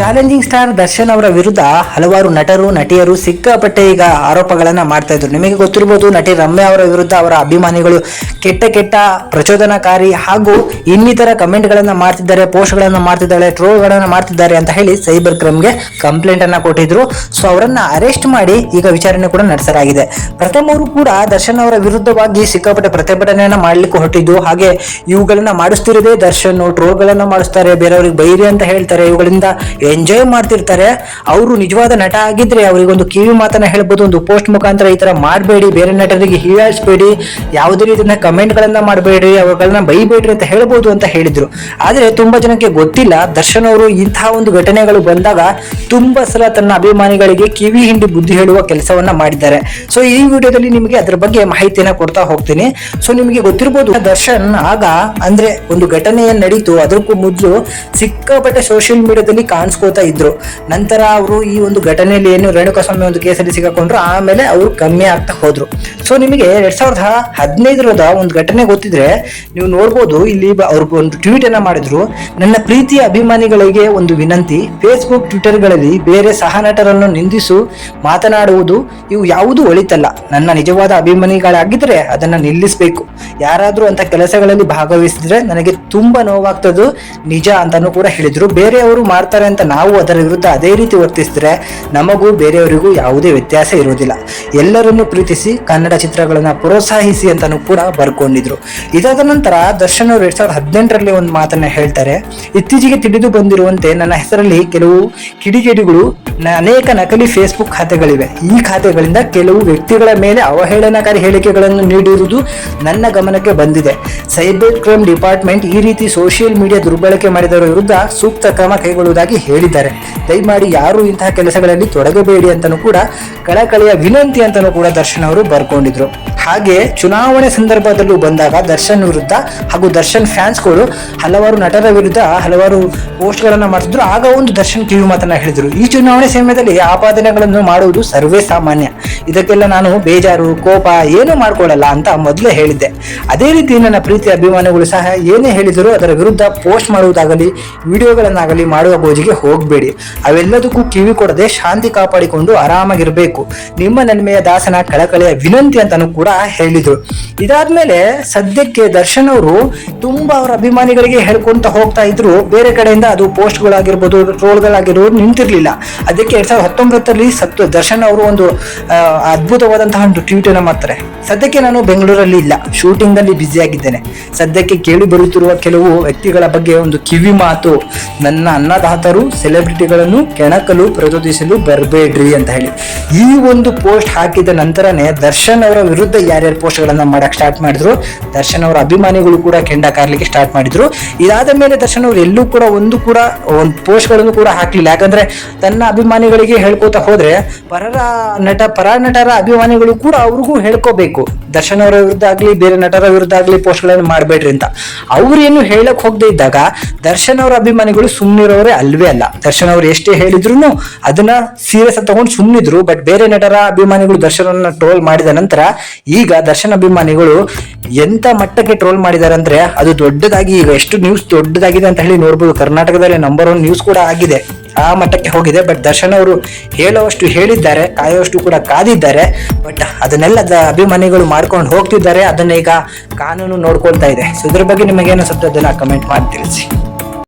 Challenging star Darshan ಅವರ ವಿರುದ್ಧ ಹಲವಾರು ನಟರು, ನಟಿಯರು ಸಿಕ್ಕಾಪಟ್ಟೆ ಈಗ ಆರೋಪಗಳನ್ನ ಮಾಡ್ತಾ ಇದ್ರು. ನಿಮಗೆ ಗೊತ್ತಿರಬಹುದು ನಟಿ ರಮ್ಯಾ ಅವರ ವಿರುದ್ಧ ಅವರ ಅಭಿಮಾನಿಗಳು ಕೆಟ್ಟ ಕೆಟ್ಟ ಪ್ರಚೋದನಕಾರಿ ಹಾಗೂ ಇನ್ನಿತರ ಕಮೆಂಟ್ ಗಳನ್ನ ಮಾಡ್ತಿದ್ದಾರೆ ಪೋಸ್ಟ್ ಗಳನ್ನ ಮಾಡ್ತಿದ್ದಾರೆ ಟ್ರೋಲ್ ಗಳನ್ನ ಮಾಡ್ತಿದ್ದಾರೆ ಅಂತ ಹೇಳಿ ಸೈಬರ್ ಕ್ರೈಮ್ಗೆ ಕಂಪ್ಲೇಂಟ್ ಅನ್ನ ಕೊಟ್ಟಿದ್ರು. ಸೊ, ಅವರನ್ನು ಅರೆಸ್ಟ್ ಮಾಡಿ ಈಗ ವಿಚಾರಣೆ ಕೂಡ ನಡೆಸಲಾಗಿದೆ. ಪ್ರಥಮವರು ಕೂಡ ದರ್ಶನ್ ಅವರ ವಿರುದ್ಧವಾಗಿ ಸಿಕ್ಕಾಪಟ್ಟೆ ಪ್ರತಿಭಟನೆಯನ್ನ ಮಾಡ್ಲಿಕ್ಕೆ ಹೊರಟಿದ್ದು. ಹಾಗೆ ಇವುಗಳನ್ನ ಮಾಡಿಸ್ತಿರದೆ ದರ್ಶನ್ ಟ್ರೋಲ್ ಗಳನ್ನ ಮಾಡಿಸ್ತಾರೆ, ಬೇರೆಯವ್ರಿಗೆ ಬೈರಿ ಅಂತ ಹೇಳ್ತಾರೆ. ಇವುಗಳಿಂದ ಎಂಜಾಯ್ ಮಾಡ್ತಿರ್ತಾರೆ, ಅವರು ನಿಜವಾದ ನಟ ಆಗಿದ್ರೆ ಅವರಿಗೊಂದು ಕಿವಿ ಮಾತನ್ನ ಹೇಳ್ಬೋದು, ಒಂದು ಪೋಸ್ಟ್ ಮುಖಾಂತರ ಈ ತರ ಮಾಡಬೇಡಿ, ಬೇರೆ ನಟರಿಗೆ ಹೀಯಾಳಿಸ್ಬೇಡಿ, ಯಾವುದೇ ರೀತಿಯ ಕಮೆಂಟ್ ಗಳನ್ನ ಮಾಡಬೇಡಿ ಅವುಗಳನ್ನ ಬೈಬೇಡ್ರಿ ಅಂತ ಹೇಳ್ಬೋದು ಅಂತ ಹೇಳಿದ್ರು. ಆದ್ರೆ ತುಂಬಾ ಜನಕ್ಕೆ ಗೊತ್ತಿಲ್ಲ, ದರ್ಶನ್ ಅವರು ಇಂತಹ ಒಂದು ಘಟನೆಗಳು ಬಂದಾಗ ತುಂಬಾ ಸಲ ತನ್ನ ಅಭಿಮಾನಿಗಳಿಗೆ ಕಿವಿ ಹಿಂಡಿ ಬುದ್ಧಿ ಹೇಳುವ ಕೆಲಸವನ್ನ ಮಾಡಿದ್ದಾರೆ. ಸೊ ಈ ವಿಡಿಯೋದಲ್ಲಿ ನಿಮಗೆ ಅದರ ಬಗ್ಗೆ ಮಾಹಿತಿಯನ್ನ ಕೊಡ್ತಾ ಹೋಗ್ತೀನಿ. ಸೊ ನಿಮಗೆ ಗೊತ್ತಿರಬಹುದು ದರ್ಶನ್ ಆಗ ಅಂದ್ರೆ ಒಂದು ಘಟನೆ ಏನ್ ನಡೀತು, ಅದಕ್ಕೂ ಮೊದಲು ಸಿಕ್ಕಾಪಟ್ಟೆ ಸೋಷಿಯಲ್ ಮೀಡಿಯಾದಲ್ಲಿ ಕಾಣಿಸ್ಕೋತಾ ಇದ್ರು. ನಂತರ ಅವರು ಈ ಒಂದು ಘಟನೆಯಲ್ಲಿ ಏನು ರೇಣುಕಾಸ್ವಾಮಿ ಒಂದು ಕೇಸಲ್ಲಿ ಸಿಗಾಕೊಂಡ್ರು ಆಮೇಲೆ ಅವರು ಕಮ್ಮಿ ಆಗ್ತಾ ಹೋದ್ರು. ಸೊ ನಿಮಗೆ ಎರಡ್ ಸಾವಿರದ ಹದಿನೈದರದ ಒಂದು ಘಟನೆ ಗೊತ್ತಿದ್ರೆ ನೀವು ನೋಡ್ಬೋದು, ಇಲ್ಲಿ ಅವ್ರು ಒಂದು ಟ್ವೀಟ್ ಅನ್ನ ಮಾಡಿದ್ರು. ನನ್ನ ಪ್ರೀತಿಯ ಅಭಿಮಾನಿಗಳಿಗೆ ಒಂದು ವಿನಂತಿ ಫೇಸ್ಬುಕ್ ಟ್ವಿಟರ್ಗಳಲ್ಲಿ ಬೇರೆ ಸಹ ನಟರನ್ನು ನಿಂದಿಸು, ಮಾತನಾಡುವುದು ಇವು ಯಾವುದೂ ಒಳಿತಲ್ಲ. ನನ್ನ ನಿಜವಾದ ಅಭಿಮಾನಿಗಳಾಗಿದ್ರೆ ಅದನ್ನ ನಿಲ್ಲಿಸಬೇಕು. ಯಾರಾದ್ರೂ ಅಂತ ಕೆಲಸಗಳಲ್ಲಿ ಭಾಗವಹಿಸಿದ್ರೆ ನನಗೆ ತುಂಬಾ ನೋವಾಗ್ತದ್ದು, ನಿಜ ಅಂತಾನು ಕೂಡ ಹೇಳಿದ್ರು. ಬೇರೆಯವರು ಮಾಡ್ತಾರೆ ಅಂತ ನಾವು ಅದರ ವಿರುದ್ಧ ಅದೇ ರೀತಿ ವರ್ತಿಸಿದ್ರೆ ನಮಗೂ ಬೇರೆಯವರಿಗೂ ಯಾವುದೇ ವ್ಯತ್ಯಾಸ ಇರುವುದಿಲ್ಲ. ಎಲ್ಲರನ್ನು ಪ್ರೀತಿಸಿ ಕನ್ನಡ ಚಿತ್ರಗಳನ್ನು ಪ್ರೋತ್ಸಾಹಿಸಿ ಅಂತಲೂ ಕೂಡ ಬರ್ಕೊಂಡಿದ್ರು. ಇದಾದ ನಂತರ ದರ್ಶನ್ ಅವರು ಎರಡ್ ಸಾವಿರದ ಹದಿನೆಂಟರಲ್ಲಿ ಒಂದು ಮಾತನ್ನು ಹೇಳ್ತಾರೆ, ಇತ್ತೀಚೆಗೆ ತಿಳಿದು ಬಂದಿರುವಂತೆ ನನ್ನ ಹೆಸರಲ್ಲಿ ಕೆಲವು ಕಿಡಿಗೇಡಿಗಳು ಅನೇಕ ನಕಲಿ ಫೇಸ್ಬುಕ್ ಖಾತೆಗಳಿವೆ. ಈ ಖಾತೆಗಳಿಂದ ಕೆಲವು ವ್ಯಕ್ತಿಗಳ ಮೇಲೆ ಅವಹೇಳನಕಾರಿ ಹೇಳಿಕೆಗಳನ್ನು ನೀಡಿರುವುದು ನನ್ನ ಗಮನಕ್ಕೆ ಬಂದಿದೆ. ಸೈಬರ್ ಕ್ರೈಮ್ ಡಿಪಾರ್ಟ್ಮೆಂಟ್ ಈ ರೀತಿ ಸೋಷಿಯಲ್ ಮೀಡಿಯಾ ದುರ್ಬಳಕೆ ಮಾಡಿದವರ ವಿರುದ್ಧ ಸೂಕ್ತ ಕ್ರಮ ಕೈಗೊಳ್ಳುವುದಾಗಿ ಹೇಳಿದ್ದಾರೆ. ದಯಮಾಡಿ ಯಾರು ಇಂತಹ ಕೆಲಸಗಳಲ್ಲಿ ತೊಡಗಬೇಡಿ ಅಂತಲೂ ಕೂಡ, ಕಳಕಳಿಯ ವಿನಂತಿ ಅಂತಲೂ ಕೂಡ ದರ್ಶನ್ ಅವರು ಬರ್ಕೊಂಡಿದ್ರು. ಹಾಗೆ ಚುನಾವಣೆ ಸಂದರ್ಭದಲ್ಲೂ ಬಂದಾಗ ದರ್ಶನ್ ವಿರುದ್ಧ ಹಾಗೂ ದರ್ಶನ್ ಫ್ಯಾನ್ಸ್ಗಳು ಹಲವಾರು ನಟರ ವಿರುದ್ಧ ಹಲವಾರು ಪೋಸ್ಟ್ಗಳನ್ನು ಮಾಡ್ತಿದ್ರು. ಆಗ ಒಂದು ದರ್ಶನ್ ಕಿವಿ ಮಾತನ್ನ ಹೇಳಿದ್ರು. ಈ ಚುನಾವಣೆ ಸಮಯದಲ್ಲಿ ಆಪಾದನೆಗಳನ್ನು ಮಾಡುವುದು ಸರ್ವೇ ಸಾಮಾನ್ಯ. ಇದಕ್ಕೆಲ್ಲ ನಾನು ಬೇಜಾರು, ಕೋಪ ಏನೂ ಮಾಡ್ಕೊಳ್ಳಲ್ಲ ಅಂತ ಮೊದಲೇ ಹೇಳಿದ್ದೆ. ಅದೇ ರೀತಿ ನನ್ನ ಪ್ರೀತಿ ಅಭಿಮಾನಿಗಳು ಸಹ ಏನೇ ಹೇಳಿದರೂ ಅದರ ವಿರುದ್ಧ ಪೋಸ್ಟ್ ಮಾಡುವುದಾಗಲಿ, ವಿಡಿಯೋಗಳನ್ನಾಗಲಿ ಮಾಡುವ ಗೋಜಿಗೆ ಹೋಗಬೇಡಿ. ಅವೆಲ್ಲದಕ್ಕೂ ಕಿವಿ ಕೊಡದೆ ಶಾಂತಿ ಕಾಪಾಡಿಕೊಂಡು ಆರಾಮಾಗಿರಬೇಕು. ನಿಮ್ಮ ನನ್ಮೆಯ ದಾಸನ ಕಳಕಳಿಯ ವಿನಂತಿ ಅಂತಲೂ ಕೂಡ ಹೇಳಿದ್ರು. ಇದಾದ್ಮೇಲೆ ಸದ್ಯಕ್ಕೆ ದರ್ಶನ್ ಅವರು ತುಂಬಾ ಅವರ ಅಭಿಮಾನಿಗಳಿಗೆ ಹೇಳ್ಕೊಂತ ಹೋಗ್ತಾ ಇದ್ರು. ಬೇರೆ ಕಡೆಯಿಂದ ಅದು ಪೋಸ್ಟ್ಗಳಾಗಿರ್ಬೋದು, ಟ್ರೋಲ್ಗಳಾಗಿರ್ಬೋದು ನಿಂತಿರ್ಲಿಲ್ಲ. ಅದಕ್ಕೆ ಎರಡ್ ಸಾವಿರದ ಹತ್ತೊಂಬತ್ತರಲ್ಲಿ ಸತ್ತು ದರ್ಶನ್ ಅವರು ಒಂದು ಅದ್ಭುತವಾದಂತಹ ಒಂದು ಟ್ವೀಟ್ ಅನ್ನ ಮಾಡ್ತಾರೆ. ಸದ್ಯಕ್ಕೆ ನಾನು ಬೆಂಗಳೂರಲ್ಲಿ ಇಲ್ಲ. ಶೂಟಿಂಗ್ ಅಲ್ಲಿ ಬ್ಯುಸಿ ಆಗಿದ್ದೇನೆ. ಸದ್ಯಕ್ಕೆ ಕೇಳಿ ಬರುತ್ತಿರುವ ಕೆಲವು ವ್ಯಕ್ತಿಗಳ ಬಗ್ಗೆ ಒಂದು ಕಿವಿ ಮಾತು. ನನ್ನ ಅನ್ನದಾತರು ಸೆಲೆಬ್ರಿಟಿಗಳನ್ನು ಕೆಣಕಲು ಪ್ರಚೋದಿಸಲು ಬರಬೇಡ್ರಿ ಅಂತ ಹೇಳಿ. ಈ ಒಂದು ಪೋಸ್ಟ್ ಹಾಕಿದ ನಂತರನೇ ದರ್ಶನ್ ಅವರ ವಿರುದ್ಧ ಯಾರ್ಯಾರು ಪೋಸ್ಟ್ಗಳನ್ನ ಮಾಡಕ್ ಸ್ಟಾರ್ಟ್ ಮಾಡಿದ್ರು, ದರ್ಶನ್ ಅವರ ಅಭಿಮಾನಿಗಳು ಕೂಡ ಕೆಂಡ ಕಾರ್ಲಿಕ್ಕೆ ಸ್ಟಾರ್ಟ್ ಮಾಡಿದ್ರು. ಇದಾದ ಮೇಲೆ ದರ್ಶನ್ ಅವರು ಎಲ್ಲೂ ಕೂಡ ಒಂದು ಕೂಡ, ಒಂದು ಪೋಸ್ಟ್ಗಳನ್ನು ಕೂಡ ಹಾಕ್ಲಿಲ್ಲ. ಯಾಕಂದ್ರೆ ತನ್ನ ಅಭಿಮಾನಿಗಳಿಗೆ ಹೇಳ್ಕೋತಾ ಹೋದ್ರೆ, ಪರರ ನಟ, ಪರ ನಟರ ಅಭಿಮಾನಿಗಳು ಕೂಡ ಅವ್ರಿಗೂ ಹೇಳ್ಕೋಬೇಕು. ದರ್ಶನ್ ಅವರ ವಿರುದ್ಧ ಆಗ್ಲಿ, ಬೇರೆ ನಟರ ವಿರುದ್ಧ ಆಗ್ಲಿ ಪೋಸ್ಟ್ಗಳನ್ನು ಮಾಡಬೇಡ್ರಿ ಅಂತ. ಅವ್ರೇನು ಹೇಳಕ್ ಹೋಗದೆ ಇದ್ದಾಗ, ದರ್ಶನ್ ಅವರ ಅಭಿಮಾನಿಗಳು ಸುಮ್ಮನಿರೋರೇ ಅಲ್ವೇ ಅಲ್ಲ. ದರ್ಶನ್ ಅವರು ಎಷ್ಟೇ ಹೇಳಿದ್ರು ಅದನ್ನ ಸೀರಿಯಸ್ ತಗೊಂಡು ಸುಮ್ಮನಿದ್ರು ಬಟ್ ಬೇರೆ ನಟರ ಅಭಿಮಾನಿಗಳು ದರ್ಶನನ್ನ ಟ್ರೋಲ್ ಮಾಡಿದ ನಂತರ ಈಗ ದರ್ಶನ್ ಅಭಿಮಾನಿಗಳು ಎಂತ ಮಟ್ಟಕ್ಕೆ ಟ್ರೋಲ್ ಮಾಡಿದ್ದಾರೆ ಅಂದ್ರೆ ಅದು ದೊಡ್ಡದಾಗಿ ಈಗ ಎಷ್ಟು ನ್ಯೂಸ್ ದೊಡ್ಡದಾಗಿದೆ ಅಂತ ಹೇಳಿ ನೋಡ್ಬೋದು. ಕರ್ನಾಟಕದಲ್ಲಿ ನಂಬರ್ ಒನ್ ನ್ಯೂಸ್ ಕೂಡ ಆಗಿದೆ. ಆ ಮಟ್ಟಕ್ಕೆ ಹೋಗಿದೆ. ಬಟ್ ದರ್ಶನ್ ಅವರು ಹೇಳುವಷ್ಟು ಹೇಳಿದ್ದಾರೆ, ಕಾಯೋವಷ್ಟು ಕೂಡ ಕಾದಿದ್ದಾರೆ. ಬಟ್ ಅದನ್ನೆಲ್ಲ ಅಭಿಮಾನಿಗಳು ಮಾಡ್ಕೊಂಡು ಹೋಗ್ತಿದ್ದಾರೆ. ಅದನ್ನ ಈಗ ಕಾನೂನು ನೋಡ್ಕೊಳ್ತಾ ಇದೆ. ಸೊ ಇದ್ರ ಬಗ್ಗೆ ನಿಮಗೇನು ಅದನ್ನ ಕಮೆಂಟ್ ಮಾಡಿ ತಿಳಿಸಿ.